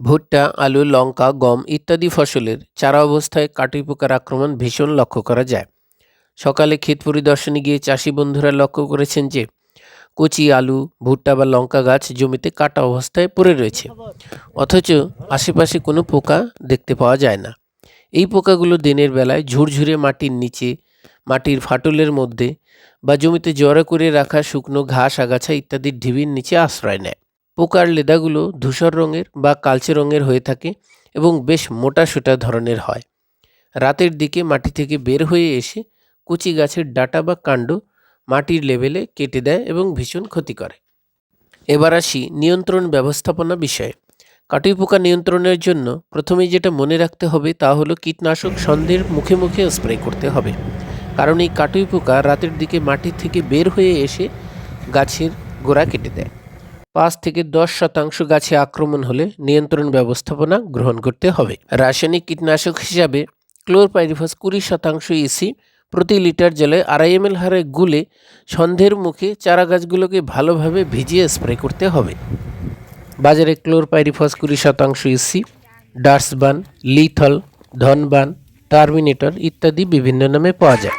ভুট্টা, আলু, লঙ্কা, গম ইত্যাদি ফসলের চারা অবস্থায় কাটুই পোকার আক্রমণ ভীষণ লক্ষ্য করা যায়। সকালে ক্ষেত পরিদর্শনে গিয়ে চাষি বন্ধুরা লক্ষ্য করেছেন যে, কচি, আলু, ভুট্টা বা লঙ্কা গাছ জমিতে কাটা অবস্থায় পড়ে রয়েছে। অথচ আশেপাশে কোনো পোকা দেখতে পাওয়া যায় না। এই পোকাগুলো দিনের বেলায় ঝুরঝুরে মাটির নিচে, মাটির ফাটলের মধ্যে বা জমিতে জড়ো করে রাখা শুকনো ঘাস, আগাছা ইত্যাদির ঢিবির নিচে আশ্রয় নেয়। পোকার লেদাগুলো ধূসর রঙের বা কালচে রঙের হয়ে থাকে এবং বেশ মোটা সোটা ধরনের হয়। রাতের দিকে মাটি থেকে বের হয়ে এসে কুচি গাছের ডাটা বা কাণ্ড মাটির লেভেলে কেটে দেয় এবং ভীষণ ক্ষতি করে। এবার আসি নিয়ন্ত্রণ ব্যবস্থাপনা বিষয়ে। কাটুই পোকা নিয়ন্ত্রণের জন্য প্রথমে যেটা মনে রাখতে হবে তা হলো কীটনাশক সন্ধ্যের মুখে মুখে স্প্রে করতে হবে। কারণ এই কাটুই পোকা রাতের দিকে মাটি থেকে বের হয়ে এসে গাছের গোড়া কেটে দেয়। পাঁচ থেকে দশ শতাংশ গাছে আক্রমণ হলে নিয়ন্ত্রণ ব্যবস্থাপনা গ্রহণ করতে হবে। রাসায়নিক কীটনাশক হিসাবে ক্লোরপাইরিফাস কুড়ি শতাংশ ইসি প্রতি লিটার জলে আড়াই এম হারে গুলে সন্ধের মুখে চারা গাছগুলোকে ভালোভাবে ভিজিয়ে স্প্রে করতে হবে। বাজারে ক্লোরপাইরিফস কুড়ি শতাংশ ইসি ডার্সবান লিথল, ধনবান, টার্মিনেটর ইত্যাদি বিভিন্ন নামে পাওয়া যায়।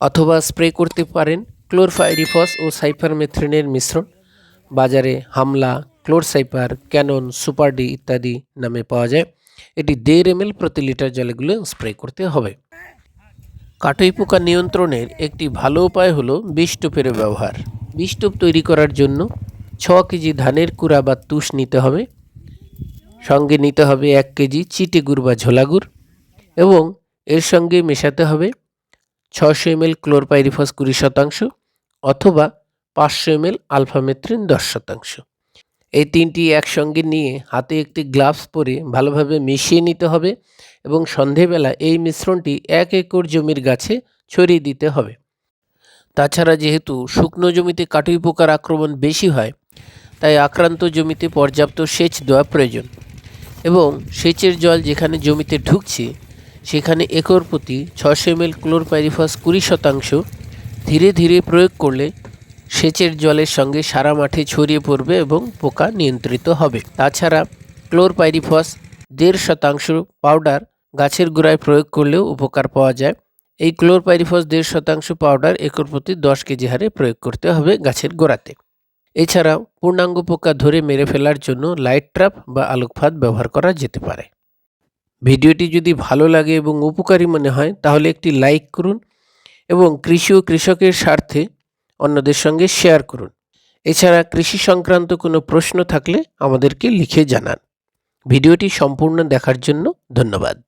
অথবা স্প্রে করতে পারেন ক্লোরফাইরিফস ও সাইফারমেথ্রিনের মিশ্রণ। বাজারে হামলা ক্লোরসাইপার ক্যানন সুপারডি ইত্যাদি নামে পাওয়া যায়। এটি দেড় এম প্রতি লিটার জলেগুলো স্প্রে করতে হবে। কাটুই পোকা নিয়ন্ত্রণের একটি ভালো উপায় হলো বিষটোপের ব্যবহার। বিষটোপ তৈরি করার জন্য ছ কেজি ধানের কুড়া বা তুষ নিতে হবে। সঙ্গে নিতে হবে এক কেজি চিটে গুড় বা ঝোলা গুড় এবং এর সঙ্গে মেশাতে হবে ছশো এমএল ক্লোরপাইরিফস কুড়ি শতাংশ অথবা পাঁচশো এমএল আলফামেথ্রিন দশ শতাংশ। এই তিনটি একসঙ্গে নিয়ে হাতে একটি গ্লাভস পরে ভালোভাবে মিশিয়ে নিতে হবে এবং সন্ধেবেলা এই মিশ্রণটি এক একর জমির গাছে ছড়িয়ে দিতে হবে। তাছাড়া যেহেতু শুকনো জমিতে কাটুই পোকার আক্রমণ বেশি হয়, তাই আক্রান্ত জমিতে পর্যাপ্ত সেচ দেওয়া প্রয়োজন এবং সেচের জল যেখানে জমিতে ঢুকছে, সেখানে একর প্রতি ছশো এমএল ক্লোরপাইরিফাস কুড়ি শতাংশ ধীরে ধীরে প্রয়োগ করলে সেচের জলের সঙ্গে সারা মাঠে ছড়িয়ে পড়বে এবং পোকা নিয়ন্ত্রিত হবে। তাছাড়া ক্লোরপাইরিফস দেড় শতাংশ পাউডার গাছের গোড়ায় প্রয়োগ করলেও উপকার পাওয়া যায়। এই ক্লোরপাইরিফস দেড় শতাংশ পাউডার একর প্রতি দশ কেজি হারে প্রয়োগ করতে হবে গাছের গোড়াতে। এছাড়াও পূর্ণাঙ্গ পোকা ধরে মেরে ফেলার জন্য লাইট ট্র্যাপ বা আলোকফাত ব্যবহার করা যেতে পারে। ভিডিওটি যদি ভালো লাগে এবং উপকারী মনে হয়, তাহলে একটি লাইক করুন এবং কৃষি ও কৃষকের স্বার্থে অন্যদের সঙ্গে শেয়ার করুন। এছাড়া কৃষি সংক্রান্ত কোনো প্রশ্ন থাকলে আমাদেরকে লিখে জানান। ভিডিওটি সম্পূর্ণ দেখার জন্য ধন্যবাদ।